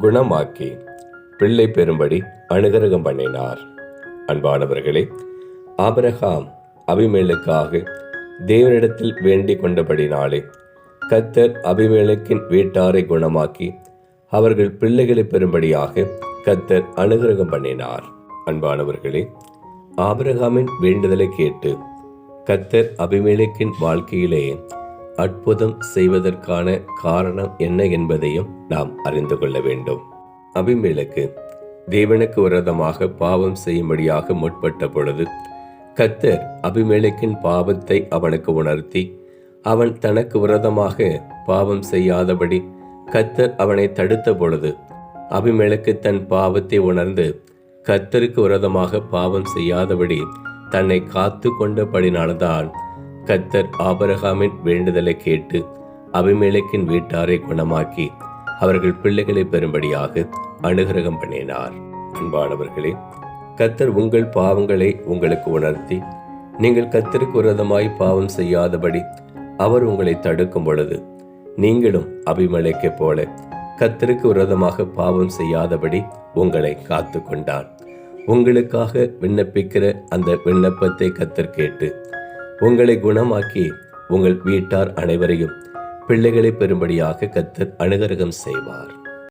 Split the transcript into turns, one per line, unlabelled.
குணமாக்கி பிள்ளை பெறும்படி அனுகிரகம் பண்ணினார். அன்பானவர்களே ஆபரகாம் அபிமேலுக்காக தேவனிடத்தில் வேண்டிக் கொண்டபடினாலே கத்தர் அபிமேலுக்கின் வீட்டாரை குணமாக்கி அவர்கள் பிள்ளைகளை பெறும்படியாக கத்தர் அனுகிரகம் பண்ணினார். அன்பானவர்களே ஆபரகாமின் வேண்டுதலை கேட்டு கத்தர் அபிமேலுக்கின் வாழ்க்கையிலே அற்புதம் செய்வதற்கான காரணம் என்ன என்பதையும் நாம் அறிந்து கொள்ள வேண்டும். அபிமேலுக்கு தேவனுக்கு விரதமாக பாவம் செய்யும்படியாக முற்பட்ட பொழுது கத்தர் அபிமேலுக்கின் பாவத்தை அவனுக்கு உணர்த்தி அவன் தனக்கு விரதமாக பாவம் செய்யாதபடி கத்தர் அவனை தடுத்த பொழுது அபிமேலுக்கு தன் பாவத்தை உணர்ந்து கத்தருக்கு விரதமாக பாவம் செய்யாதபடி தன்னை காத்து கொண்டபடினால்தான் கத்தர் ஆபரகாமின் வேண்டுதலை கேட்டு அபிமேலக்கின் வீட்டாரை குணமாக்கி அவர்கள் பிள்ளைகளை பெறும்படியாக அனுகிரகம் பண்ணினார். அன்பானவர்களே கத்தர் உங்கள் பாவங்களை உங்களுக்கு உணர்த்தி நீங்கள் கத்தருக்கு விரதமாய் பாவம் செய்யாதபடி அவர் உங்களை தடுக்கும் பொழுது நீங்களும் அபிமலைக்கு போல கத்தருக்கு விரதமாக பாவம் செய்யாதபடி உங்களை காத்து கொண்டார் உங்களுக்காக விண்ணப்பிக்கிற அந்த விண்ணப்பத்தை கத்தர் கேட்டு உங்களை குணமாக்கி உங்கள் வீட்டார் அனைவரையும் பிள்ளைகளை பெறும்படியாக கத்தர் அனுகரகம் செய்வார்.